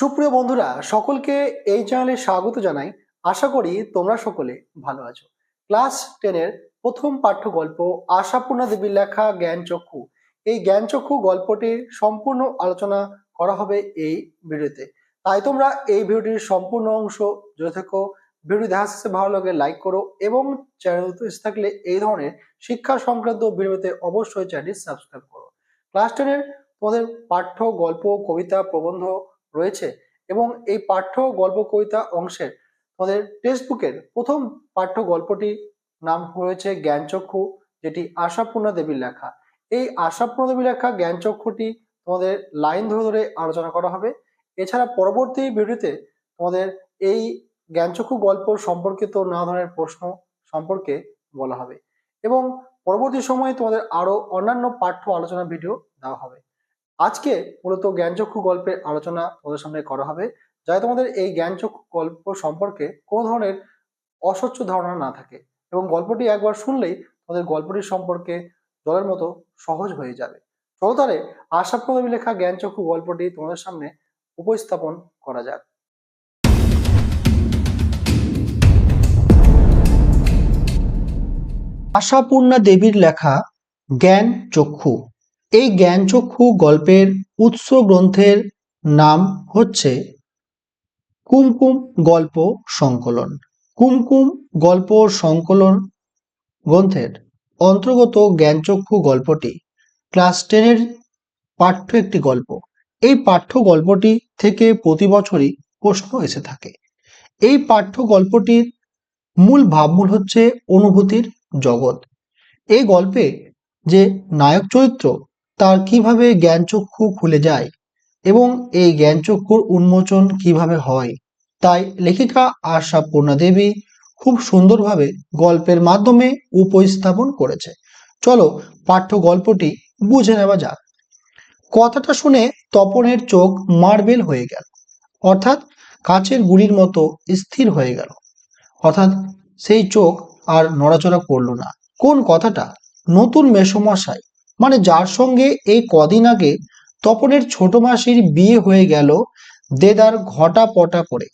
সুপ্রিয় বন্ধুরা, সকলকে এই চ্যানেলে স্বাগত জানাই। আশা করি তোমরা সকলে ভালো আছো। ক্লাস টেনের প্রথম পাঠ্য গল্প আশাপূর্ণা দেবীর লেখা জ্ঞানচক্ষু। এই জ্ঞানচক্ষু গল্পটির সম্পূর্ণ আলোচনা করা হবে এই ভিডিওতে। তাই তোমরা এই ভিডিওটির সম্পূর্ণ অংশ জুড়ে থেকো। ভিডিও দেখা শেষে ভালো লাগে লাইক করো এবং চ্যানেল থাকলে এই ধরনের শিক্ষা সংক্রান্ত ভিডিওতে অবশ্যই চ্যানেলটি সাবস্ক্রাইব করো। ক্লাস টেনের তোমাদের পাঠ্য গল্প কবিতা, প্রবন্ধ রয়েছে এবং এই পাঠ্য গল্প কবিতা অংশের তোমাদের টেক্সট বুকের প্রথম পাঠ্য গল্পটি নাম রয়েছে জ্ঞানচক্ষু, যেটি আশাপূর্ণা দেবীর লেখা। এই আশাপূর্ণা দেবীর লেখা জ্ঞানচক্ষুটি তোমাদের লাইন ধরে ধরে আলোচনা করা হবে। এছাড়া পরবর্তী ভিডিওতে তোমাদের এই জ্ঞানচক্ষু গল্প সম্পর্কিত নানা ধরনের প্রশ্ন সম্পর্কে বলা হবে এবং পরবর্তী সময়ে তোমাদের আরও অন্যান্য পাঠ্য আলোচনা ভিডিও দেওয়া হবে। আজকে মূলত জ্ঞানচক্ষু গল্পের আলোচনা তোমাদের সামনে করা হবে। যাতে তোমাদের এই জ্ঞানচক্ষু গল্প সম্পর্কে কোনো ধরনের অস্বচ্ছ ধারণা না থাকে এবং গল্পটি একবার শুনলেই তোমাদের গল্পটির সম্পর্কে জলের মতো সহজ হয়ে যাবে। চলো তাহলে আশাপ্রদবী লেখা জ্ঞানচক্ষু গল্পটি তোমাদের সামনে উপস্থাপন করা যাক। আশাপূর্ণা দেবীর লেখা জ্ঞান চক্ষু এই জ্ঞানচক্ষু গল্পের উৎস গ্রন্থের নাম হচ্ছে কুমকুম গল্প সংকলন। কুমকুম গল্প সংকলন গ্রন্থের অন্তর্গত জ্ঞানচক্ষু গল্পটি ক্লাস টেনের পাঠ্য একটি গল্প। এই পাঠ্য গল্পটি থেকে প্রতি বছরই প্রশ্ন এসে থাকে। এই পাঠ্য গল্পটির মূল ভাবমূল হচ্ছে অনুভূতির জগৎ। এই গল্পে যে নায়ক চরিত্র তার কীভাবে জ্ঞানচক্ষু খুলে যায় এবং এই জ্ঞানচক্ষুর উন্মোচন কীভাবে হয়? তাই লেখিকা আশা পূর্ণা দেবী খুব সুন্দরভাবে গল্পের মাধ্যমে উপস্থাপন করেছে। চলো পাঠ্য গল্পটি বুঝে নেওয়া যাক। কথাটা শুনে তপনের চোখ মার্বেল হয়ে গেল, অর্থাৎ কাচের গুড়ির মতো স্থির হয়ে গেল। অর্থাৎ সেই চোখ আর নড়াচড়া করল না। কোন কথাটা? নতুন মেসমশাই মানে যার সঙ্গে এই কদিন আগে তপনের ছোট মাসির বিয়ে হয়ে গেল দেদার ঘটা পটা করে।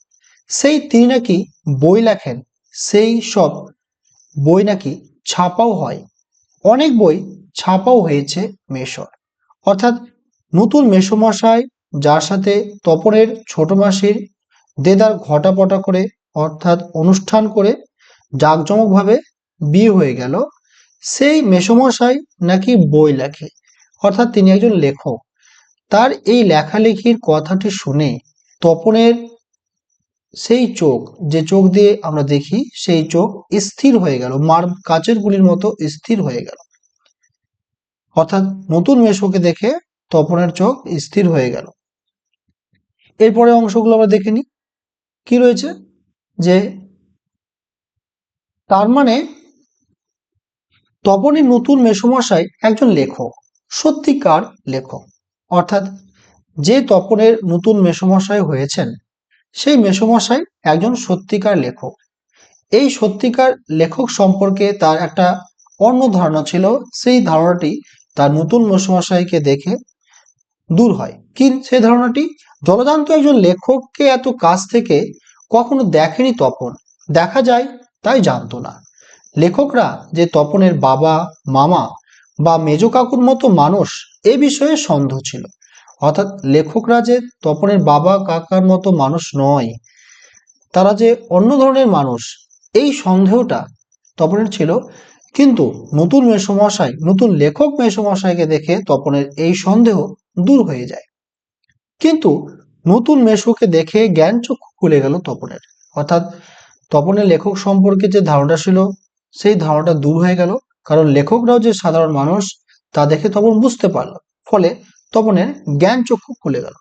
সেই তিনি নাকি বই লেখেন, সেই সব বই নাকি ছাপাও হয়। অনেক বই ছাপাও হয়েছে মেশর। অর্থাৎ নতুন মেসমশাই যার সাথে তপনের ছোট মাসির দেদার ঘটা পটা করে অর্থাৎ অনুষ্ঠান করে জাঁকজমকভাবে বিয়ে হয়ে গেল সেই মেসমশাই নাকি বই লেখে, অর্থাৎ তিনি একজন লেখক। তার এই লেখালেখির কথাটি শুনে তপনের সেই চোখ, যে চোখ দিয়ে আমরা দেখি, সেই চোখ স্থির হয়ে গেল, মার কাচের গুলির মতো স্থির হয়ে গেল। অর্থাৎ নতুন মেশোকে দেখে তপনের চোখ স্থির হয়ে গেল। এরপরে অংশগুলো আমরা দেখে নিই। কি রয়েছে? যে তার মানে তপনের নতুন মেসমশাই একজন লেখক, সত্যিকার লেখক। অর্থাৎ যে তপনের নতুন মেসমশাই হয়েছেন, সেই মেসমশাই একজন সত্যিকার লেখক। এই সত্যিকার লেখক সম্পর্কে তার একটা অন্য ধারণা ছিল, সেই ধারণাটি তার নতুন মেসমশাইকে দেখে দূর হয়। কি সেই ধারণাটি? জলজান্ত একজন লেখককে এত কাছ থেকে কখনো দেখেনি তপন। দেখা যায়, তাই জানতো না। লেখকরা যে তপনের বাবা, মামা বা মেজ কাকুর মতো মানুষ, এ বিষয়ে সন্দেহ ছিল। অর্থাৎ লেখকরা যে তপনের বাবা, কাকার মতো মানুষ নয়, তারা যে অন্য ধরনের মানুষ, এই সন্দেহটা তপনের ছিল। কিন্তু নতুন মেসমশাই, নতুন লেখক মেসমশাইকে দেখে তপনের এই সন্দেহ দূর হয়ে যায়। কিন্তু নতুন মেশোকে দেখে জ্ঞান চক্ষু খুলে গেল তপনের। অর্থাৎ তপনের লেখক সম্পর্কে যে ধারণা ছিল সেই ধারণাটা দূর হয়ে গেল। কারণ লেখকরাও যে সাধারণ মানুষ, তা দেখে তপন বুঝতে পারল। ফলে তপনের জ্ঞান চক্ষু খুলে গেল।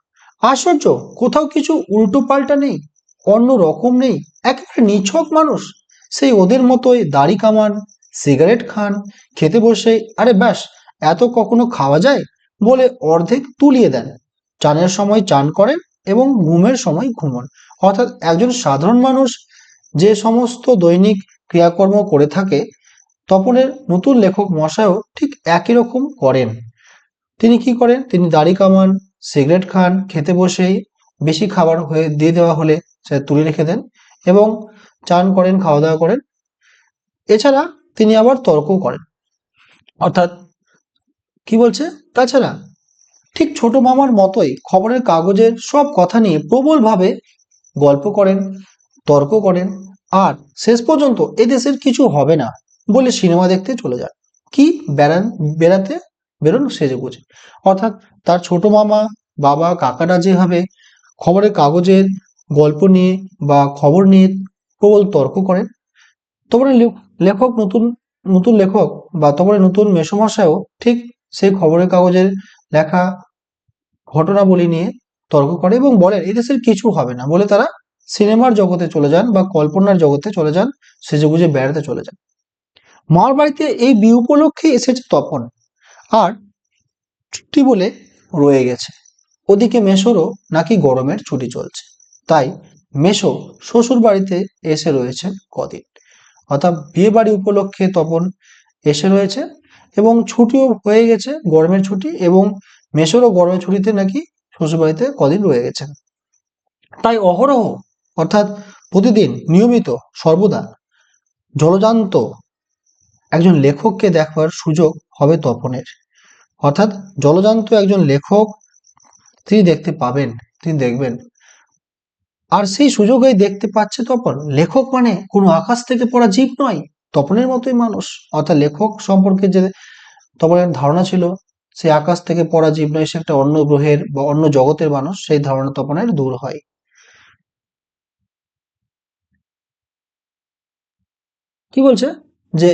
আশ্চর্য, কোথাও কিছু উল্টো পাল্টা নেই, অন্য রকম নেই, একেবারে নিছক মানুষ। সেই ওদের মতোই দাড়ি কামান, সিগারেট খান, খেতে বসে, আরে ব্যাস, এত কখনো খাওয়া যায়? বলে অর্ধেক তুলিয়ে দেন। চানের সময় চান করেন এবং ঘুমের সময় ঘুমন। অর্থাৎ একজন সাধারণ মানুষ যে সমস্ত দৈনিক ক্রিয়াকর্ম করে থাকে, তপনের নতুন লেখক মশায়ও ঠিক একই রকম করেন। তিনি কি করেন? তিনি দাড়ি কামান, সিগারেট খান, খেতে বসেই বেশি খাবার হয়ে দিয়ে দেওয়া হলে সেটা তুলে রেখে দেন এবং চান করেন, খাওয়া দাওয়া করেন। এছাড়া তিনি আবার তর্ক করেন। অর্থাৎ কি বলছে? তাছাড়া ঠিক ছোট মামার মতোই খবরের কাগজের সব কথা নিয়ে প্রবলভাবে গল্প করেন, তর্ক করেন আর শেষ পর্যন্ত এদেশের কিছু হবে না বলে সিনেমা দেখতে চলে যায়। কি বেড়ান, বেড়াতে বেরোন সেজে গুজে। অর্থাৎ তার ছোট মামা, বাবা, কাকারা যেভাবে খবরের কাগজের গল্প নিয়ে বা খবর নিয়ে প্রবল তর্ক করেন লে- লেখক নতুন নতুন লেখক বা তারপরে নতুন মেসমশাইও ঠিক সেই খবরের কাগজের লেখা ঘটনাবলী নিয়ে তর্ক করে এবং বলেন, এদেশের কিছু হবে না বলে তারা সিনেমার জগতে চলে যান বা কল্পনার জগতে চলে যান, সেজেগুজে বেড়াতে চলে যান। মামার বাড়িতে এই বি উপলক্ষে এসেছে তপন। আর ছুটি বলে রয়ে গেছে। ওদিকে মেশোরও নাকি গরমের ছুটি চলছে। তাই মেশো শ্বশুর বাড়িতে এসে রয়েছে কদিন। অর্থাৎ বিয়ে বাড়ি উপলক্ষে তপন এসে রয়েছে এবং ছুটিও হয়ে গেছে, গরমের ছুটি এবং মেশোরও গরমের ছুটিতে নাকি শ্বশুর বাড়িতে কদিন রয়ে গেছেন। তাই অহরহ অর্থাৎ প্রতিদিন নিয়মিত সর্বদা জলজান্ত একজন লেখককে দেখবার সুযোগ হবে তপনের। অর্থাৎ জলজান্ত একজন লেখক তিনি দেখতে পাবেন, তিনি দেখবেন। আর সেই সুযোগেই দেখতে পাচ্ছে তপন। লেখক মানে কোনো আকাশ থেকে পড়া জীব নয়, তপনের মতোই মানুষ। অর্থাৎ লেখক সম্পর্কে যে তপনের ধারণা ছিল, সে আকাশ থেকে পড়া জীব নয়, সে একটা অন্য গ্রহের বা অন্য জগতের মানুষ, সেই ধারণা তপনের দূর হয়। কি বলছে? যে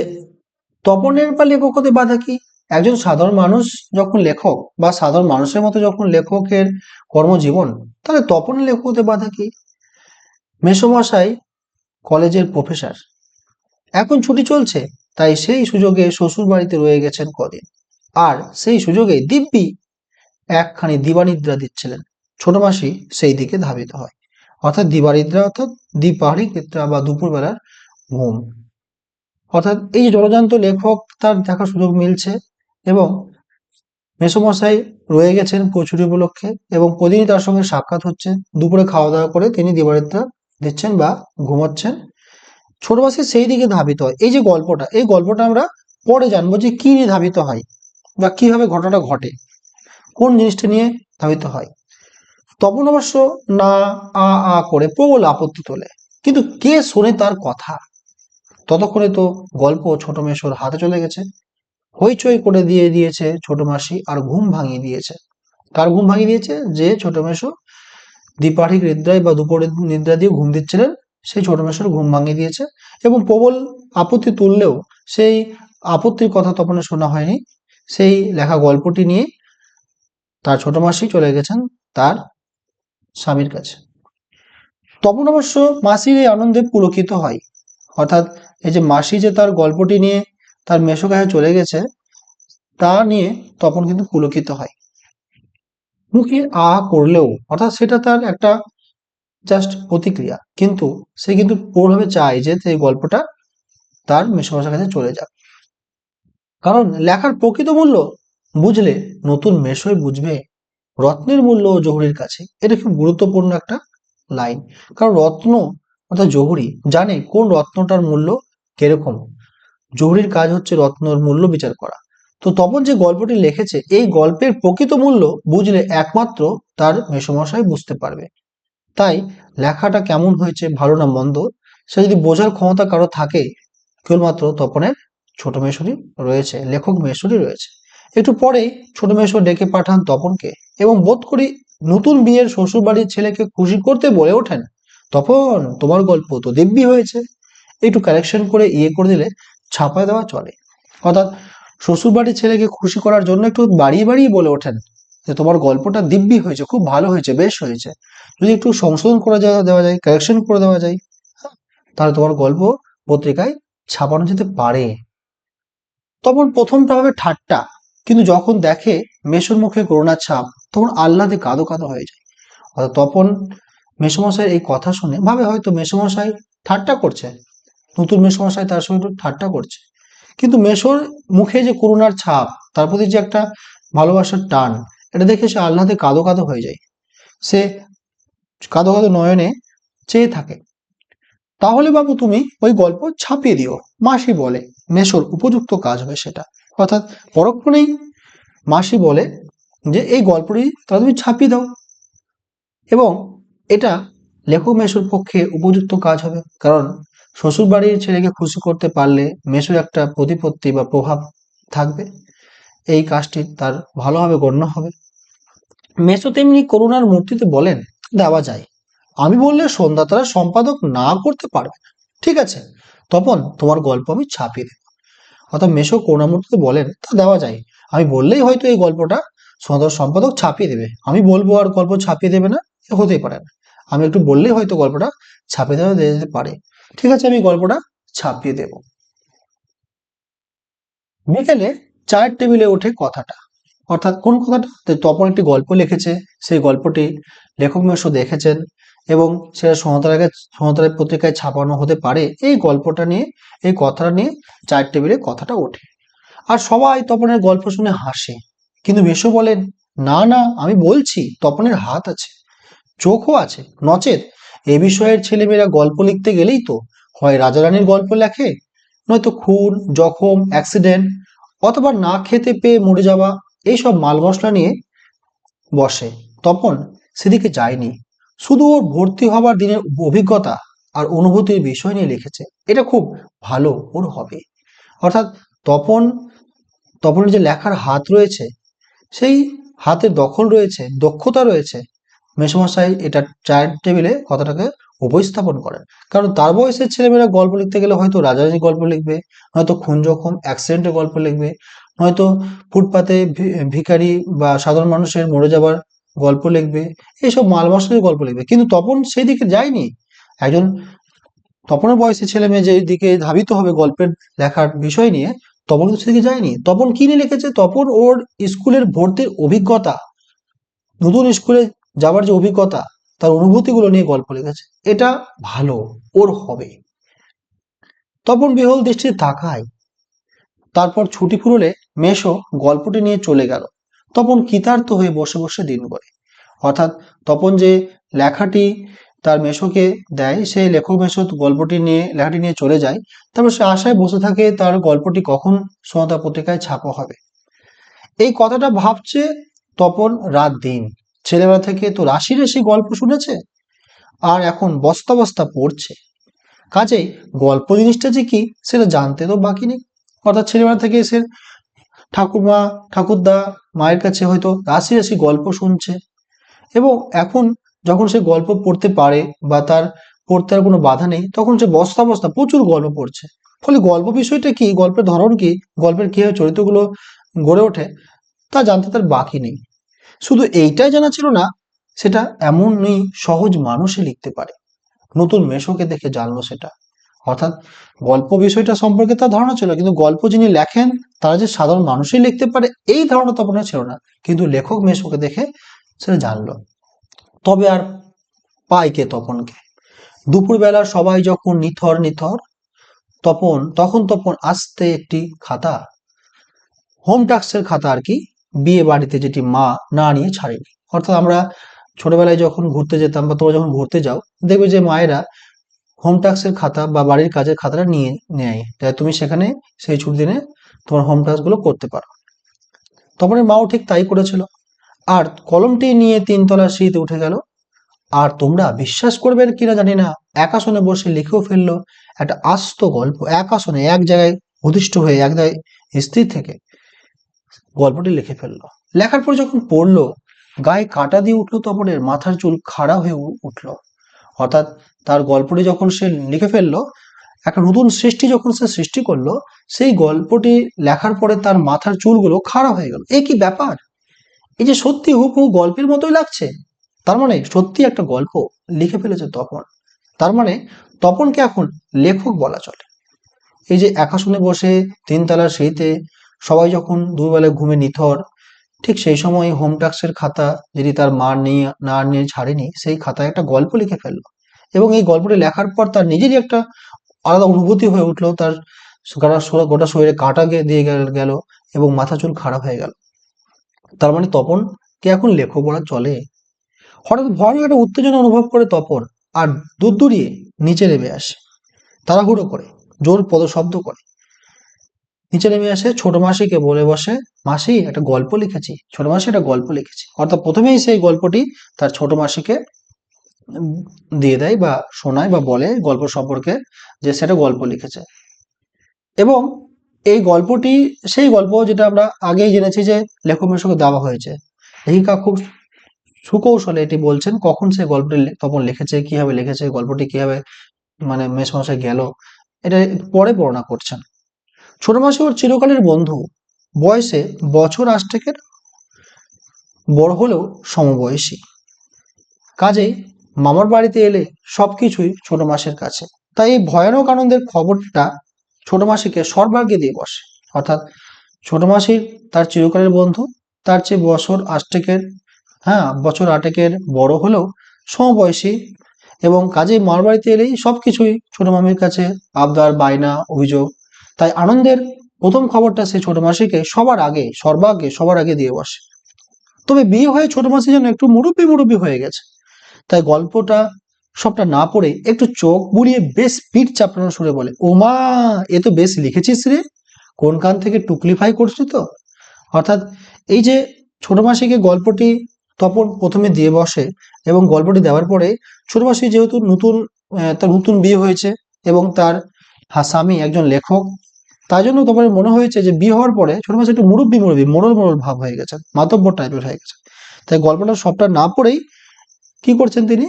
তপনের বা লেখক হতে বাধা কি? একজন সাধারণ মানুষ যখন লেখক বা সাধারণ মানুষের মতো যখন লেখকের কর্মজীবন, তাহলে তপন লেখক হতে বাধা কি? মেসমশাই কলেজের প্রফেসর। এখন ছুটি চলছে, তাই সেই সুযোগে শ্বশুর বাড়িতে রয়ে গেছেন কদিন। আর সেই সুযোগে দিব্যি একখানি দিবানিদ্রা দিচ্ছিলেন। ছোট মাসি সেই দিকে ধাবিত হয়। অর্থাৎ দিবানিদ্রা অর্থাৎ দ্বিপাহাড়ি নিদ্রা বা দুপুরবেলার ঘুম। অর্থাৎ এই যে জলজান্ত লেখক তার দেখার সুযোগ মিলছে এবং মেসমশাই রয়ে গেছেন প্রচুরি উপলক্ষে এবং প্রতিদিনই তার সঙ্গে সাক্ষাৎ হচ্ছে। দুপুরে খাওয়া দাওয়া করে তিনি দিবানিদ্রা দিচ্ছেন বা ঘুমাচ্ছেন। ছোট মাসি সেই দিকে ধাবিত হয়। এই যে গল্পটা, এই গল্পটা আমরা পরে জানব যে কি নিয়ে ধাবিত হয় বা কীভাবে ঘটনাটা ঘটে, কোন জিনিসটা নিয়ে ধাবিত হয়। তপন অবশ্য না, আ আ করে প্রবল আপত্তি তোলে। কিন্তু কে শোনে তার কথা? ততক্ষণে তো গল্প ছোট মেশোর হাতে চলে গেছে। হইচই করে দিয়ে দিয়েছে ছোট মাসি আর ঘুম ভাঙিয়ে দিয়েছে। কার ঘুম ভাঙিয়ে দিয়েছে? যে ছোট মেশো দ্বিপাঠিক নিদ্রায় বা দুপুরের নিদ্রা দিয়ে ঘুম দিচ্ছিলেন, সেই ছোট মেশোর ঘুম ভাঙিয়ে দিয়েছে এবং প্রবল আপত্তি তুললেও সেই আপত্তির কথা তপনে শোনা হয়নি। সেই লেখা গল্পটি নিয়ে তার ছোট মাসি চলে গেছেন তার স্বামীর কাছে। তপন অবশ্য মাসির এই আনন্দে পুলকিত হয়। অর্থাৎ এই যে মাসি যে তার গল্পটি নিয়ে তার মেশো কাছে চলে গেছে, তা নিয়ে তপন কিন্তু পুলকিত হয়। মুখে আ করলেও অর্থাৎ সেটা তার একটা জাস্ট প্রতিক্রিয়া, কিন্তু সে কিন্তু পুরোভাবে চায় যে এই গল্পটা তার মেসমশার কাছে চলে যাক। কারণ লেখার প্রকৃত মূল্য বুঝলে নতুন মেশোই বুঝবে রত্নের মূল্য জহুরির কাছে। এটা খুব গুরুত্বপূর্ণ একটা লাইন কারণ রত্ন, অর্থাৎ জহুরি জানে কোন রত্নটার মূল্য কীরকম? জহুরির কাজ হচ্ছে রত্নর মূল্য বিচার করা। তো তপন যে গল্পটি লিখেছে, এই গল্পের প্রকৃত মূল্য বুঝলে একমাত্র তার মেসমশাই বুঝতে পারবে। তাই লেখাটা কেমন হয়েছে, ভালো না মন্দ, সে যদি বোঝার ক্ষমতা কারও থাকে, কেবলমাত্র তপনের ছোট মেশরি রয়েছে, লেখক মেশরি রয়েছে। একটু পরেই ছোট মেশো ডেকে পাঠান তপনকে এবং বোধ করি নতুন বিয়ের শ্বশুর বাড়ির ছেলেকে খুশি করতে বলে ওঠেন। তপন, তোমার গল্প তো দিব্যি হয়েছে। একটু কারেকশন করে ইয়ে করে দিলে ছাপায় দেওয়া চলে। অর্থাৎ শ্বশুর বাড়ির ছেলেকে খুশি করার জন্য একটু বাড়িয়ে বাড়িয়ে বলে ওঠেন যে তোমার গল্পটা দিব্যি হয়েছে খুব ভালো হয়েছে বেশ হয়েছে। যদি একটু সংশোধন করে দেওয়া যায় কারেকশন করে দেওয়া যায় হ্যাঁ, তাহলে তোমার গল্প পত্রিকায় ছাপানো যেতে পারে। তখন প্রথমটা হবে ঠাট্টা কিন্তু যখন দেখে মেসোর মুখে করোনার ছাপ তখন আহ্লাদে কাঁদো কাঁদো হয়ে যায়। অর্থাৎ তখন মেসমশাই এই কথা শুনে ভাবে হয়তো মেসমশাই ঠাট্টা করছে নতুন মেসমশাই তার সঙ্গে একটু ঠাট্টা করছে। কিন্তু মেসোর মুখে যে করুণার ছাপ, তার প্রতি যে একটা ভালোবাসার টান, এটা দেখে সে আহ্লাদে কাঁদো কাঁদো হয়ে যায়। সে কাঁদো কাঁদো নয়নে চেয়ে থাকে। তাহলে বাবু তুমি ওই গল্প ছাপিয়ে দিও, মাসি বলে। মেশোর উপযুক্ত কাজ হবে সেটা। অর্থাৎ পরক্ষণেই মাসি বলে যে, এই গল্পটি তাহলে তুমি ছাপিয়ে দাও। এবং এটা লেখক মেশোর পক্ষে উপযুক্ত কাজ হবে। কারণ শ্বশুরবাড়ির ছেলেকে খুশি করতে পারলে মেশোর একটা প্রতিপত্তি বা প্রভাব থাকবে। এই কাজটি তার ভালোভাবে গণ্য হবে। মেসো তেমনি করুণার মূর্তিতে বলেন, দেওয়া যায়। আমি বললে সন্ধ্যা তারা সম্পাদক না করতে পারবে না। ঠিক আছে, তপন, তোমার গল্প আমি ছাপিয়ে দেব। অর্থাৎ মেশো করুণামূর্তিতে বলেন, তা দেওয়া যায়। আমি বললেই হয়তো এই গল্পটা সন্ধ্যার সম্পাদক ছাপিয়ে দেবে। আমি বলব আর গল্প ছাপিয়ে দেবে না হতেই পারে না। আমি একটু বললেই হয়তো গল্পটা ছাপিয়ে দেওয়া যেতে পারে। ঠিক আছে, আমি গল্পটা ছাপিয়ে দেব। বিকেলে চায়ের টেবিলে ওঠে কথাটা। অর্থাৎ কোন কথাটা? তপন একটি গল্প লিখেছে, সেই গল্পটি লেখক মেশো দেখেছেন এবং সেটা সমতার আগে পত্রিকায় ছাপানো হতে পারে। এই গল্পটা নিয়ে, এই কথাটা নিয়ে চায়ের টেবিলে কথাটা ওঠে। আর সবাই তপনের গল্প শুনে হাসে। কিন্তু মেশো বলেন, না না, আমি বলছি, তপনের হাত আছে, চোখও আছে, নচেত এ বিষয়ের ছেলেমেয়েরা গল্প লিখতে গেলেই তো হয় রাজারানীর গল্প লেখে। নয়তো খুন, জখম অ্যাক্সিডেন্ট অথবা না খেতে পেয়ে মরে যাওয়া, এইসব মাল মশলা নিয়ে বসে। তপন সেদিকে যায়নি। শুধু ওর ভর্তি হবার দিনের অভিজ্ঞতা আর অনুভূতির বিষয় নিয়ে লিখেছে। এটা খুব ভালো ওর হবে। অর্থাৎ তপন, তপনের যে লেখার হাত রয়েছে, সেই হাতের দখল রয়েছে, দক্ষতা রয়েছে মেসমশাই এটা চায়ের টেবিলে কথাটাকে উপস্থাপন করেন। কারণ তার বয়সের ছেলেমেয়েরা গল্প লিখতে গেলে হয়তো রাজারানি গল্প লিখবে, নয়তো খুন জখম অ্যাক্সিডেন্টের গল্প লিখবে, নয়তো ফুটপাতে ভিখারি বা সাধারণ মানুষের মরে যাবার গল্প লিখবে, এইসব মাল মশলার গল্প লিখবে। কিন্তু তপন সেই দিকে যায়নি। একজন তপনের বয়সী ছেলে মেয়ে যে দিকে ধাবিত হবে গল্পের লেখার বিষয় নিয়ে, তপন কিন্তু সেদিকে যায়নি। তপন কি নিয়ে লিখেছে? তপন ওর স্কুলের ভর্তির অভিজ্ঞতা। নতুন স্কুলে যাবার যে অভিজ্ঞতা, তার অনুভূতিগুলো নিয়ে গল্প লিখেছে, এটা ভালো, ওর হবে। তপন বিহল দৃষ্টিতে তাকায়। তারপর ছুটি ফুরলে মেশো গল্পটি নিয়ে চলে গেল। তপন কৃতার্থ হয়ে বসে বসে দিন করে অর্থাৎ তপন যে লেখাটি তার মেশোকে দেয় সেই লেখক মেশো গল্পটি নিয়ে, লেখাটি নিয়ে চলে যায়। তারপর সে আশায় বসে থাকে তার গল্পটি কখন সমতা পত্রিকায় ছাপা হবে। এই কথাটা ভাবছে তপন রাত দিন। ছেলেবেলা থেকে তো রাশি রাশি গল্প শুনেছে? আর এখন বস্তা বস্তা পড়ছে। কাজেই গল্প জিনিসটা যে কি, সেটা জানতে তো বাকি নেই। অর্থাৎ ছেলেবেলা থেকে এসে ঠাকুরমা, ঠাকুরদা, মায়ের কাছে হয়তো রাশি রাশি গল্প শুনছে। এবং এখন যখন সে গল্প পড়তে পারে বা তার পড়তে আর কোনো বাধা নেই, তখন সে বস্তা বস্তা প্রচুর গল্প পড়ছে। ফলে গল্প বিষয়টা কি, গল্পের ধরন কি, গল্পের কীভাবে চরিত্রগুলো গড়ে ওঠে, তা জানতে তার বাকি নেই। শুধু এইটাই জানা ছিল না, সেটা এমনই সহজ মানুষই লিখতে পারে। নতুন মেশোকে দেখে জানলো সেটা। অর্থাৎ গল্প বিষয়টা সম্পর্কে তার ধারণা ছিল, কিন্তু গল্প যিনি লেখেন, তারা যে সাধারণ মানুষই লিখতে পারে, এই ধারণা আর ছিল না। কিন্তু লেখক মেশোকে দেখে সেটা জানলো। তবে আর পায় কে তপনকে? দুপুরবেলা সবাই যখন নিথর নিথর, তপন, তখন তপন আসতে একটি খাতা, হোম টাস্কের খাতা আর কি বিয়ে বাড়িতে যেটি মা না নিয়ে ছাড়েনি। অর্থাৎ আমরা ছোটবেলায় যখন ঘুরতে যেতাম বা তোমরা যখন ঘুরতে যাও, দেখবে যে মায়েরা হোম টাস্কের খাতা বা বাড়ির কাজের খাতাটা নিয়ে নেয়। তাই তুমি সেখানে সেই ছুটি দিনে তোমার হোম টাস্কগুলো করতে পারো। তপনের মাও ঠিক তাই করেছিল। আর কলমটি নিয়ে তিনতলা শীত উঠে গেল। আর তোমরা বিশ্বাস করবে কিনা জানি না। এক আসনে বসে লিখেও ফেলল, একটা আস্ত গল্প। এক আসনে এক জায়গায় অধিষ্ঠ হয়ে এক জায়গায় স্থির থেকে গল্পটি লিখে ফেলল। লেখার পর যখন পড়ল, গায়ে কাটা দিয়ে উঠল তপনের, মাথার চুল খাড়া হয়ে উঠল। অর্থাৎ তার গল্পটি যখন সে লিখে ফেলল, একটা নতুন সৃষ্টি যখন সে সৃষ্টি করল, সেই গল্পটি লেখার পরে তার মাথার চুলগুলো খাড়া হয়ে গেল। এ কি ব্যাপার? এই যে সত্যি হুবহু গল্পের মতোই লাগছে। তার মানে সত্যি একটা গল্প লিখে ফেলেছে তপন। তার মানে তপনকে এখন লেখক বলা চলে। এই যে একা শুনে বসে তিনতলার সেইতে সবাই যখন দুবেলায় ঘুমে নিথর, ঠিক সেই সময় হোম টাস্কের খাতা যেটি তার মা নিয়ে, না নিয়ে ছাড়েনি, সেই খাতায় একটা গল্প লিখে ফেলল। এবং এই গল্পটি লেখার পর তার নিজেরই একটা আলাদা অনুভূতি হয়ে উঠল। তার গোটা গোটা শরীরে কাঁটা দিয়ে গেল এবং মাথা চুল খারাপ হয়ে গেল। তার মানে তপন কে এখন বলা চলে? হঠাৎ ভয়ানক একটা উত্তেজনা অনুভব করে তপন, আর দূর দূরিয়ে নিচে নেমে আসে। তাড়াহুড়ো করে, জোর পদশব্দ করে। নিচে নেমে আসে, ছোট মাসিকে বলে বসে, মাসি, একটা গল্প লিখেছি। ছোট মাসি একটা গল্প লিখেছি। অর্থাৎ প্রথমেই সেই গল্পটি তার ছোট মাসিকে দিয়ে দেয় বা শোনায় বা বলে গল্প সম্পর্কে যে সেটা গল্প লিখেছে। এবং এই গল্পটি, সেই গল্প যেটা আমরা আগেই জেনেছি যে লেখক মেশকে দেওয়া হয়েছে। লেখিকা খুব সুকৌশলে এটি বলছেন, কখন সে গল্পটি তখন লিখেছে, কীভাবে লিখেছে, গল্পটি কীভাবে মানে মেসমশাই গেল, এটা পরে বর্ণনা করছেন। ছোট মাসি ওর চিরকালের বন্ধু। বয়সে বছর আষ্টেকের বড় হলেও সমবয়সী। কাজেই মামার বাড়িতে এলে সব কিছুই ছোট মাসের কাছে। তাই এই ভয়ানক আনন্দের খবরটা ছোট মাসিকে সর্বাগ্যে দিয়ে বসে। অর্থাৎ ছোট মাসির তার চিরকালের বন্ধু, তার চেয়ে বছর আষ্টেকের হ্যাঁ বছর আটেকের বড় হলেও সমবয়সী এবং কাজেই মামার বাড়িতে এলেই সবকিছুই ছোট মামির কাছে আবদার, বায়না, অভিযোগ তাই আনন্দের প্রথম খবরটা সে ছোট মাসিকে সবার আগে সর্বাগে সবার আগে দিয়ে বসে। তবে বিয়ে হয়ে ছোট মাসি যেন একটু মুরব্বী মুরব্বী হয়ে গেছে। তাই গল্পটা সবটা না পড়ে একটু চোখ বুলিয়ে বেশ পিঠ চাপড়ানো সুরে বলে, ওমা, এ তো বেশ লিখেছিস রে। কোন কান থেকে টুকলিফাই করছি তো? অর্থাৎ এই যে ছোট মাসিকে গল্পটি তপন প্রথমে দিয়ে বসে এবং গল্পটি দেওয়ার পরে ছোট মাসি যেহেতু নতুন তার নতুন বিয়ে হয়েছে এবং তার স্বামী একজন লেখক তাই জন্য তোমার মনে হয়েছে যে বিয়ে হওয়ার পরে ছোট মাসি একটু মুরব্বী মুরব্বী, মোড়ল মোড়ল ভাব হয়ে গেছে, মাতব্বর টাইপের হয়ে গেছে। তাই গল্পটা সবটা না পড়েই কি করছেন তিনি?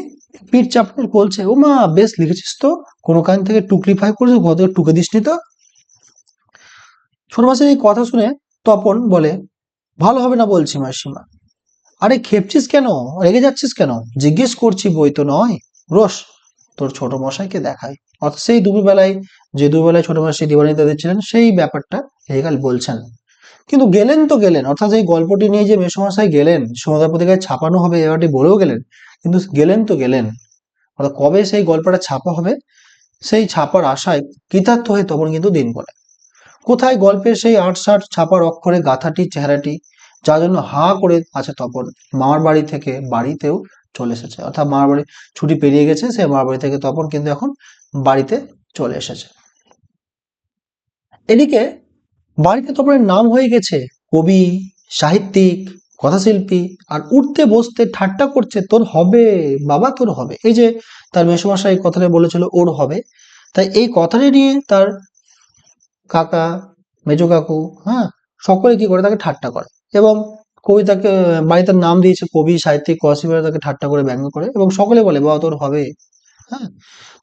পিঠ চাপড়ে বলছে ও মা, বেশ লিখেছিস তো, কোনো কান থেকে টুকলি ফাই করেছিস কোথা থেকে টুকে দিসনি তো? ছোট মাসের এই কথা শুনে তপন বলে, ভালো হবে না বলছি মাসিমা। আরে খেপছিস কেন? রেগে যাচ্ছিস কেন? জিজ্ঞেস করছি বই তো নয়। রোস, তোর ছোট মশাইকে দেখাই। অর্থাৎ সেই দুপুরবেলায়, যে দুপুরবেলায় ছোট মাসি দিবানিতে দিচ্ছিলেন, সেই ব্যাপারটা রেগাল বলছেন। কিন্তু গেলেন তো গেলেন, অর্থাৎ এই গল্পটি নিয়ে যে মেসমশাই গেলেন সমুদ্র পত্রিকায় ছাপানো হবে এ ব্যাপারটি বলেও গেলেন, কিন্তু গেলেন তো গেলেন। অর্থাৎ কবে সেই গল্পটা ছাপা হবে, সেই ছাপার আশায় কৃতার্থ হয়ে তখন কিন্তু দিন বলে কোথায় গল্পের সেই আট ষাট ছাপার অক্ষরে গাথাটি, চেহারাটি, যার জন্য হা করে আছে তপন, মামার বাড়ি থেকে বাড়িতেও চলে এসেছে। অর্থাৎ মামার বাড়ি ছুটি পেরিয়ে গেছে, সে মামার বাড়ি থেকে তপন কিন্তু এখন বাড়িতে চলে এসেছে। এদিকে বাড়িতে তপনের নাম হয়ে গেছে, কবি, সাহিত্যিক, কথাশিল্পী, আর উঠতে বসতে ঠাট্টা করছে, তোর হবে, বাবা তোর হবে। এই যে তার মেসোমশাই কথাটা বলেছিল, ওর হবে। তাই এই কথাটি নিয়ে তার কাকা, মেজো কাকু হ্যাঁ সকলে কি করে তাকে ঠাট্টা করে? এবং কবি তাকে, বাড়িতে নাম দিয়েছে কবি, সাহিত্যিক কসিবারে তাকে ঠাট্টা করে ব্যঙ্গ করে, এবং সকলে বলে, বাবা তোর হবে। হ্যাঁ।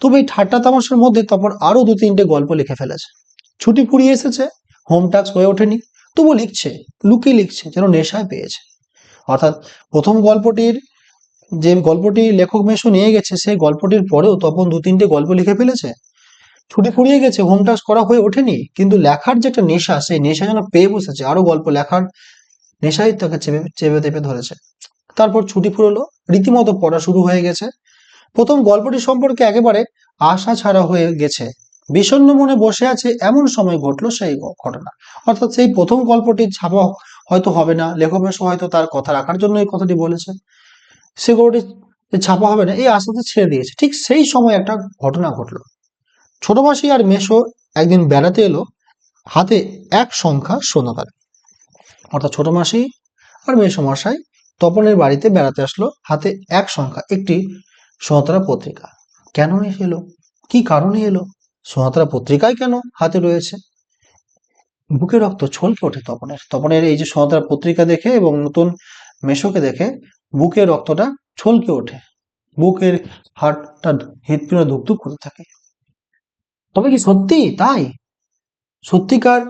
তবে এই ঠাট্টা তামাশার মধ্যে তখন আরও দু তিনটে গল্প লিখে ফেলেছে। ছুটি ফুরিয়ে এসেছে হোম টাস্ক হয়ে ওঠেনি তবু লিখছে, লুকিয়ে লিখছে, যেন নেশায় পেয়েছে। অর্থাৎ প্রথম গল্পটির যে গল্পটি লেখক মেশো নিয়ে গেছে, সেই গল্পটির পরেও তখন দু তিনটে গল্প লিখে ফেলেছে। ছুটি ফুরিয়ে গেছে হোম টাস্ক করা হয়ে ওঠেনি, কিন্তু লেখার যে একটা নেশা, সেই নেশা যেন পেয়ে বসেছে। আরও গল্প লেখার নেশাই তাকে চেপে চেপে চেপে ধরেছে। তারপর ছুটি ফুরলো, রীতিমতো পড়া শুরু হয়ে গেছে। প্রথম গল্পটি সম্পর্কে একেবারে আশা ছাড়া হয়ে গেছে। বিষণ্ণ মনে বসে আছে এমন সময় ঘটলো সেই ঘটনা। অর্থাৎ সেই প্রথম গল্পটি ছাপা হয়তো হবে না, লেখক মেশো হয়তো তার কথা রাখার জন্য এই কথাটি বলেছে। সে গল্পটি ছাপা হবে না, এই আশাতে ছেড়ে দিয়েছে। ঠিক সেই সময় একটা ঘটনা ঘটলো। ছোট মাসি আর মেশো একদিন বেড়াতে এলো, হাতে এক সংখ্যা সোনাদার অর্থাৎ ছোট মাসি আর মেশো মশাই তপনের বাড়িতে বেড়াতে আসলো, হাতে এক সংখ্যা, একটি সোনাতারা পত্রিকা। কেন এলো? কি কারণে এলো? সোনাতারা পত্রিকায় কেন হাতে রয়েছে? বুকে রক্ত ছলকে ওঠে তপনের। তপনের এই যে সোনাতারা পত্রিকা দেখে এবং নতুন মেশোকে দেখে বুকে রক্তটা ছলকে ওঠে। বুকের হাটটা হৃৎপিণ্ড ধুকধুক করতে থাকে। তবে কি সত্যি তাই? সত্যিকার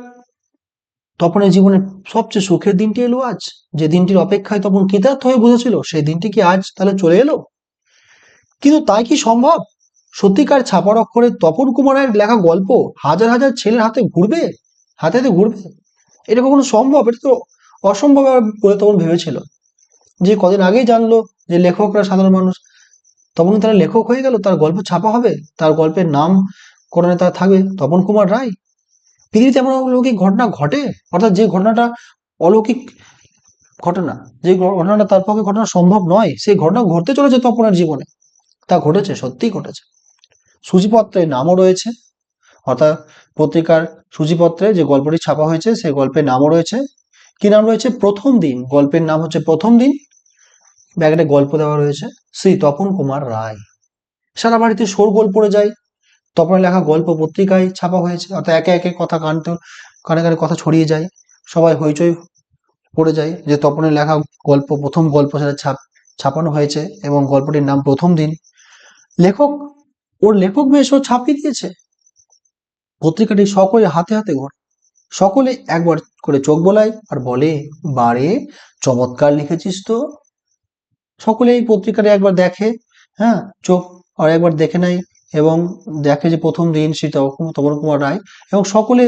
তপনের জীবনের সবচেয়ে সুখের দিনটি এলো আজ? যে দিনটির অপেক্ষায় তখন কৃতার্থ হয়ে বসেছিল, সেই দিনটি কি আজ তাহলে চলে এলো? কিন্তু তাই কি সম্ভব? সত্যিকার ছাপার অক্ষরে তপন কুমারের লেখা গল্প হাজার হাজার ছেলের হাতে ঘুরবে? হাতে হাতে ঘুরবে? এটা কখনো সম্ভব? এটা তো অসম্ভব বলে তখন ভেবেছিল। যে কদিন আগেই জানলো যে লেখকরা সাধারণ মানুষ। তখন তারা লেখক হয়ে গেল, তার গল্প ছাপা হবে, তার গল্পের নাম করণে তার থাকবে তপন কুমার রায়? পৃথিবীতে এমন অলৌকিক ঘটনা ঘটে? অর্থাৎ যে ঘটনাটা অলৌকিক ঘটনা, যে ঘটনাটা তার পক্ষে ঘটনা সম্ভব নয়, সেই ঘটনা ঘটতে চলেছে তপনের জীবনে। তা ঘটেছে, সত্যিই ঘটেছে। সূচিপত্রে নামও রয়েছে। অর্থাৎ পত্রিকার সূচিপত্রে যে গল্পটি ছাপা হয়েছে, সেই গল্পের নামও রয়েছে। কি নাম রয়েছে? প্রথম দিন। গল্পের নাম হচ্ছে প্রথম দিন। ব্যাগটা গল্প দেওয়া রয়েছে। শ্রী তপন কুমার রায়। সারা বাড়িতে শোরগোল পড়ে যায়। তপনের লেখা গল্প পত্রিকায় ছাপা হয়েছে। অর্থাৎ একে একে কথা কানতে, কানে কানে কথা ছড়িয়ে যায়। সবাই হইচই পড়ে যায় যে তপনের লেখা গল্প, প্রথম গল্প সেটা ছাপ, ছাপানো হয়েছে এবং গল্পটির নাম প্রথম দিন। লেখক, ওর লেখক বেশ ও ছাপিয়ে দিয়েছে। পত্রিকাটি সকলে হাতে হাতে ঘর। সকলে একবার করে চোখ বোলায় আর বলে, বারে, চমৎকার লিখেছিস তো। সকলে এই পত্রিকাটি একবার দেখে হ্যাঁ চোখ আর একবার দেখে নেয় এবং দেখে যে প্রথম দিন শ্রী তপন কুমার রায় এবং সকলে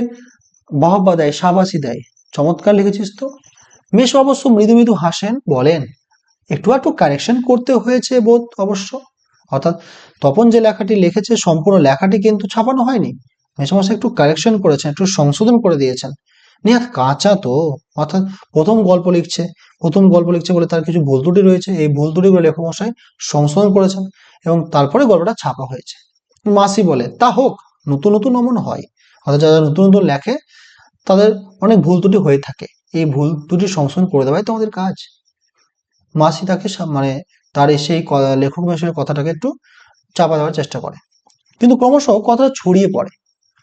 বাহবা দেয়, সাবাসি দেয়, চমৎকার লিখেছিস তো? মেষ অবশ্য মৃদু মৃদু হাসেন, বলেন, একটু একটু কারেকশন করতে হয়েছে বোধ অবশ্য। অর্থাৎ তপন যে লেখাটি লিখেছে, সম্পূর্ণ লেখাটি কিন্তু ছাপানো হয়নি। মেসমশাই একটু কারেকশন করেছেন, একটু সংশোধন করে দিয়েছেন। নিহাত কাঁচা তো, অর্থাৎ প্রথম গল্প লিখছে, প্রথম গল্প লিখছে বলে তার কিছু ভুল ত্রুটি রয়েছে, এই ভুল ত্রুটিগুলো লেখমশাই সংশোধন করেছেন এবং তারপরে গল্পটা ছাপা হয়েছে। মাসি বলে, তা হোক, নতুন নতুন অমন হয়। অর্থাৎ যারা নতুন নতুন লেখে, তাদের অনেক ভুল ত্রুটি হয়ে থাকে। এই ভুল ত্রুটি সংশোধন করে দেওয়াই তো আমাদের কাজ। মাসি তাকে মানে তার সেই লেখক মেশের কথাটাকে একটু চাপা দেওয়ার চেষ্টা করে। কিন্তু ক্রমশ কথাটা ছড়িয়ে পড়ে।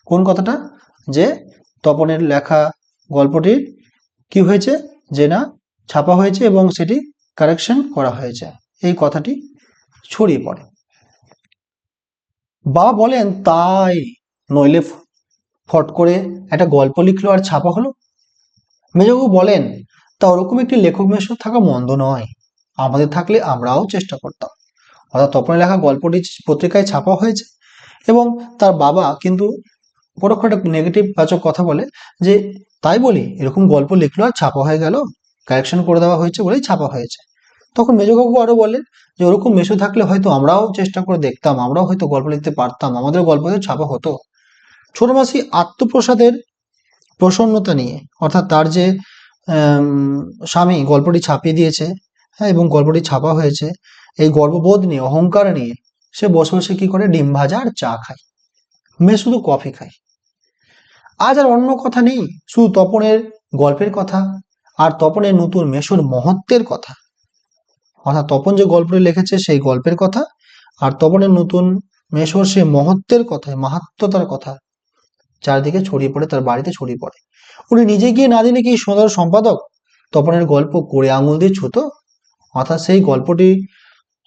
কোন কথাটা? যে তপনের লেখা গল্পটির কি হয়েছে, যে না ছাপা হয়েছে এবং সেটি কারেকশন করা হয়েছে। এই কথাটি ছড়িয়ে পড়ে। বাবা বলেন, তাই নইলে ফট করে একটা গল্প লিখলো আর ছাপা হলো? মেজবাবু বলেন, তা ওরকম একটি লেখক মেশ থাকা মন্দ নয়। আমাদের থাকলে আমরাও চেষ্টা করতাম। অর্থাৎ তপনের লেখা গল্পটি পত্রিকায় ছাপা হয়েছে এবং তার বাবা কিন্তু পরোক্ষ একটা নেগেটিভ বাচক কথা বলে যে, তাই বলি, এরকম গল্প লিখলো আর ছাপা হয়ে গেল কারেকশন করে দেওয়া হয়েছে বলেই ছাপা হয়েছে। তখন মেজবাবু আরও বলেন যে, ওরকম মেশো থাকলে হয়তো আমরাও চেষ্টা করে দেখতাম, আমরাও হয়তো গল্প লিখতে পারতাম আমাদের গল্প হয়তো ছাপা হতো। ছোট মাসি আত্মপ্রসাদের প্রসন্নতা নিয়ে, অর্থাৎ তার যে স্বামী গল্পটি ছাপিয়ে দিয়েছে হ্যাঁ এবং গল্পটি ছাপা হয়েছে। এই গর্ববোধ নিয়ে, অহংকার নিয়ে সে বসে বসে কি করে? ডিম ভাজা আর চা খায়। মেয়ে শুধু কফি খায়। আজ আর অন্য কথা নেই, শুধু তপনের গল্পের কথা আর তপনের নতুন মেশোর মহত্বের কথা। অর্থাৎ তপন যে গল্পটি লিখেছে সেই গল্পের কথা আর তপনের নতুন মেশোর সেই মহত্বের কথা মাহাত্মতার কথা চারিদিকে ছড়িয়ে পড়ে, তার বাড়িতে ছড়িয়ে পড়ে। উনি নিজে গিয়ে না দিলে কি সুন্দর সম্পাদক? তপনের গল্প করে আঙুল দিয়ে ছুতো অর্থাৎ সেই গল্পটি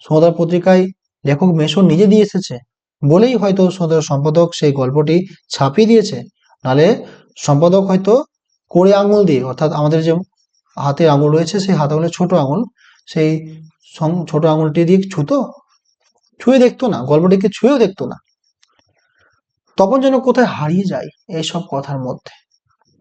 সোনাদার পত্রিকায় লেখক মেশো নিজে দিয়ে এসেছে। বলেই হয়তো সোনাদার সম্পাদক সেই গল্পটি ছাপিয়ে দিয়েছে। নালে সম্পাদক হয়তো করে আঙুল দিয়ে, অর্থাৎ আমাদের যে হাতে আঙুল রয়েছে, সেই হাত আঙুলের ছোট আঙুল, সেই ছোট আঙুলটি দিয়ে ছুতো, ছুঁয়ে দেখতো না, গল্পটিকে ছুঁয়েও দেখতো না। তখন যেন কোথায় হারিয়ে যায় এইসব কথার মধ্যে।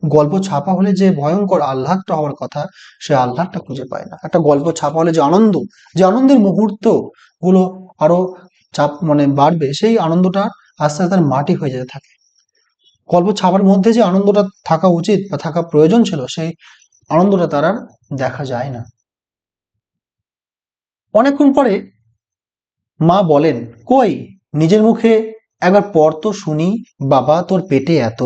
গল্প ছাপা হলে যে ভয়ঙ্কর আহ্লাদটা হওয়ার কথা, সে আহ্লাদটা খুঁজে পায় না। একটা গল্প ছাপা হলে যে আনন্দ, যে আনন্দের মুহূর্তগুলো আরও চাপ মানে বাড়বে, সেই আনন্দটা আস্তে আস্তে মাটি হয়ে যেতে থাকে। গল্প ছাপার মধ্যে যে আনন্দটা থাকা উচিত বা থাকা প্রয়োজন ছিল, সেই আনন্দটা তার আর দেখা যায় না। অনেকক্ষণ পরে মা বলেন, কই, নিজের মুখে একবার পর তো শুনি, বাবা তোর পেটে এত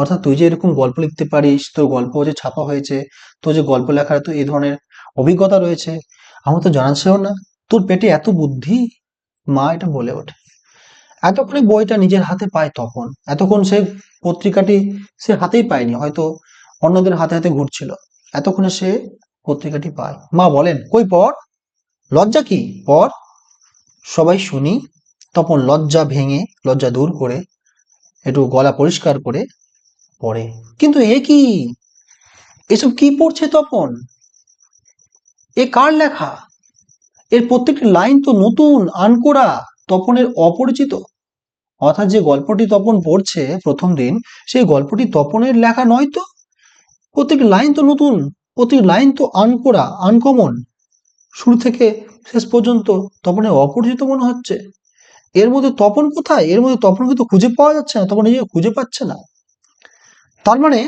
অর্থাৎ তুই যে এরকম গল্প লিখতে পারিস, তোর গল্প যে ছাপা হয়েছে, তোর যে গল্প লেখার তো এই ধরনের অভিজ্ঞতা রয়েছে, আমার তো জানা ছিল না। তোর পেটে এত বুদ্ধি? মা এটা বলে ওঠে। এতক্ষণে বইটা নিজের হাতে পায় তখন। এতক্ষণ সে পত্রিকাটি সে হাতেই পায়নি, হয়তো অন্যদের হাতে হাতে ঘুরছিল। এতক্ষণে সে পত্রিকাটি পায়। মা বলেন, কই পর লজ্জা কি? পর সবাই শুনি তখন লজ্জা ভেঙে, লজ্জা দূর করে, একটু গলা পরিষ্কার করে পড়ে। কিন্তু এ কি? এসব কি পড়ছে তপন? এ কার লেখা? এর প্রত্যেকটি লাইন তো নতুন, আনকোরা, তপনের অপরিচিত। অর্থাৎ যে গল্পটি তপন পড়ছে প্রথম দিন, সেই গল্পটি তপনের লেখা নয় তো? প্রত্যেকটি লাইন তো নতুন প্রতিটি লাইন তো আনকোরা, আনকমন। শুরু থেকে শেষ পর্যন্ত তপনের অপরিচিত মনে হচ্ছে। এর মধ্যে তপন কোথায়? এর মধ্যে তপন কিন্তু খুঁজে পাওয়া যাচ্ছে না, তপন নিজেকে খুঁজে পাচ্ছে না। তার মানে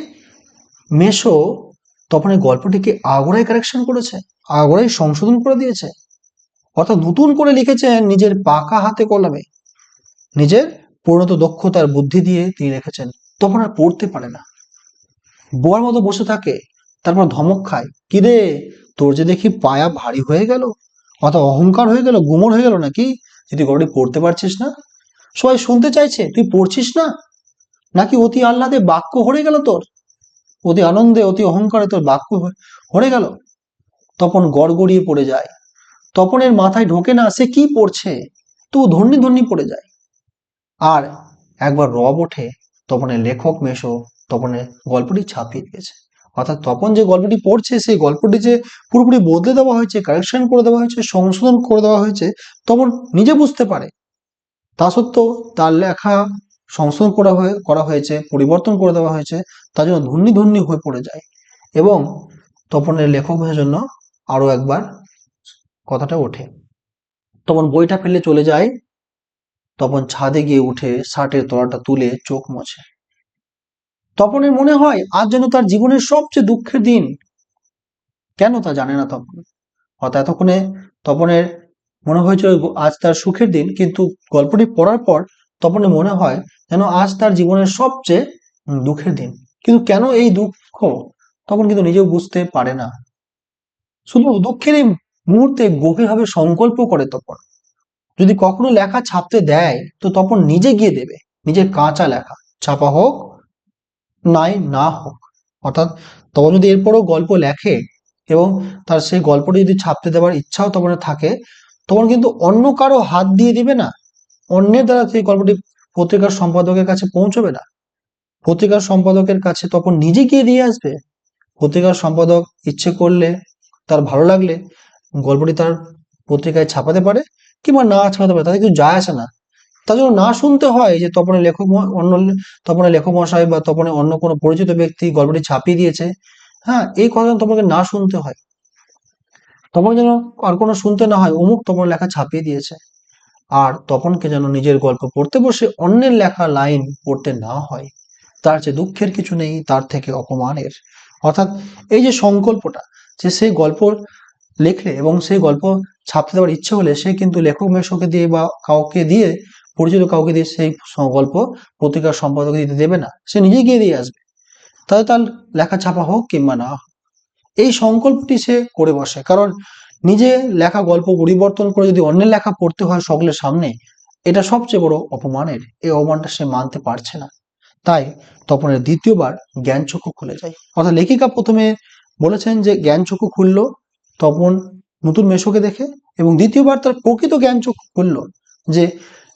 মেশো তপনের গল্পটিকে আগোড়াই কারেকশন করেছে, আগোড়াই সংশোধন করে দিয়েছে। অর্থাৎ নতুন করে লিখেছেন নিজের পাকা হাতে কলমে। নিজের পরিণত দক্ষতার বুদ্ধি দিয়ে তিনি লিখেছেন, তখন আর পড়তে পারে না। বোয়ার মতো বসে থাকে, তারপর ধমক খায় কি রে তোর যে দেখি পায়া ভারী হয়ে গেল অর্থাৎ অহংকার হয়ে গেল গুমর হয়ে গেল নাকি? যদি গল্পটি পড়তে পারছিস না? সবাই শুনতে চাইছে, তুই পড়ছিস না? নাকি অতি আহ্লাদে বাক্য হরে গেল তোর? অতি আনন্দে, অতি অহংকারে তোর বাক্য হরে গেল। তপন গড়গড়িয়ে পড়ে যায়। তপনের মাথায় ঢোকে না, সে কি পড়ছে? তো ধন্যি ধন্যি পড়ে যায়। আর একবার রব ওঠে, তপনের লেখক মেশো তপনের গল্পটি ছাপিয়ে দিয়েছে। অর্থাৎ তপন যে গল্পটি পড়ছে, সেই গল্পটি যে পুরোপুরি বদলে দেওয়া হয়েছে কারেকশন করে দেওয়া হয়েছে, সংশোধন করে দেওয়া হয়েছে, তপন নিজে বুঝতে পারে। তা সত্ত্বেও তার লেখা সংশোধন করা হয়ে, করা হয়েছে, পরিবর্তন করে দেওয়া হয়েছে, তার জন্য ধন্যি ধন্যি হয়ে পড়ে যায়। এবং তপনের লেখক ভাষার জন্য আরও একবার কথাটা ওঠে। তপন বইটা ফেলে চলে যায়। তপন ছাদে গিয়ে উঠে শার্টের তলাটা তুলে চোখ মোছে। তপনের মনে হয়, আজ যেন তার জীবনের সবচেয়ে দুঃখের দিন। কেন তা জানে না তপন? অর্থাৎ এতক্ষণে তপনের মনে হয়েছিল আজ তার সুখের দিন, কিন্তু গল্পটি পড়ার পর তপনের মনে হয় যেন আজ তার জীবনের সবচেয়ে দুঃখের দিন। কিন্তু কেন এই দুঃখ? তখন কিন্তু নিজেও বুঝতে পারে না। শুধু দুঃখের এই মুহূর্তে গভীরভাবে সংকল্প করে তপন। যদি কখনো লেখা ছাপতে দেয়, তো তপন নিজে গিয়ে দেবে। নিজের কাঁচা লেখা। ছাপা হোক, নাই, না হোক। অর্থাৎ তখন যদি এরপরও গল্প লেখে এবং তার সেই গল্পটি যদি ছাপতে দেওয়ার ইচ্ছাও তখন থাকে তখন কিন্তু অন্য কারও হাত দিয়ে দিবে না। অন্যের দ্বারা সেই গল্পটি পত্রিকার সম্পাদকের কাছে পৌঁছবে না। পত্রিকার সম্পাদকের কাছে তখন নিজে গিয়ে দিয়ে আসবে। পত্রিকার সম্পাদক ইচ্ছে করলে, তার ভালো লাগলে গল্পটি তার পত্রিকায় ছাপাতে পারে কিংবা না ছাপাতে পারে, তাতে কিছু যায় আসে না। তার জন্য না শুনতে হয় যে তপনের লেখক অন্য তপনের লেখক মশাই বা তপনের অন্য কোনো পরিচিত ব্যক্তি গল্পটি ছাপিয়ে দিয়েছে। হ্যাঁ এই কথা তোমাকে না শুনতে হয়। তখন যেন আর কোনো শুনতে না হয়, অমুক তপন লেখা ছাপিয়ে দিয়েছে। আর তপনকে যেন নিজের গল্প পড়তে বসে অন্যের লেখা লাইন পড়তে না হয়। তার যে দুঃখের কিছু নেই, তার থেকে অপমানের। অর্থাৎ এই যে সংকল্পটা, যে সেই গল্প লেখলে এবং সেই গল্প ছাপতে দেওয়ার ইচ্ছে হলে সে কিন্তু লেখক মেশকে দিয়ে বা কাউকে দিয়ে, পরিচিত কাউকে দিয়ে সেই গল্প পত্রিকার সম্পাদক দিতে দেবে না। সে নিজে গিয়ে দিয়ে আসবে। তাহলে তার লেখা ছাপা হোক কিংবা না হোক, এই সংকল্পটি সে করে বসে। কারণ নিজে লেখা গল্প পরিবর্তন করে যদি অন্যের লেখা পড়তে হয় সকলের সামনে, এটা সবচেয়ে বড় অপমানের, এই অপমানটা সে মানতে পারছে না। তাই তপনের দ্বিতীয়বার জ্ঞান চক্ষু খুলে যায়। অর্থাৎ লেখিকা প্রথমে বলেছেন যে জ্ঞান চক্ষু খুললো, তপন নতুন মেশোকে দেখে এবং দ্বিতীয়বার তার প্রকৃত জ্ঞান চক্ষু খুললো যে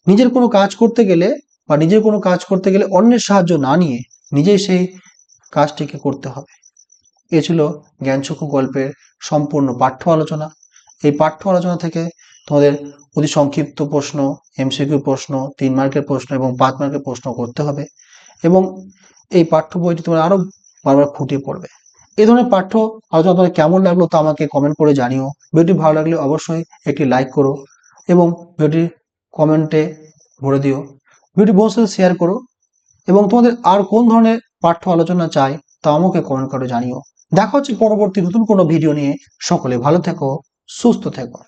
নিজের কোনো কাজ করতে গেলে বা নিজের কোনো কাজ করতে গেলে অন্যের সাহায্য না নিয়ে নিজেই সেই কাজটিকে করতে হবে। এ ছিল জ্ঞানচক্ষু গল্পের সম্পূর্ণ পাঠ্য আলোচনা। এই পাঠ্য আলোচনা থেকে তোমাদের অতি সংক্ষিপ্ত প্রশ্ন এমসিকিউ প্রশ্ন, তিন মার্কের প্রশ্ন এবং পাঁচ মার্কের প্রশ্ন করতে হবে এবং এই পাঠ্য বইটি তোমরা আরও বারবার খুঁটিয়ে পড়বে। এই ধরনের পাঠ্য আলোচনা তোমাদের কেমন লাগল তা আমাকে কমেন্ট করে জানিও। ভিডিওটি ভালো লাগলে অবশ্যই একটি লাইক করো এবং ভিডিওটি কমেন্টে ভরে দিও। ভিডিওটি বন্ধুদের সাথে শেয়ার করো এবং তোমাদের আর কোন ধরনের পাঠ্য আলোচনা চাই তা আমাকে কমেন্ট করে জানিও। দেখা হচ্ছে পরবর্তী নতুন কোনো ভিডিও নিয়ে। সকলে ভালো থেকো সুস্থ থেকো।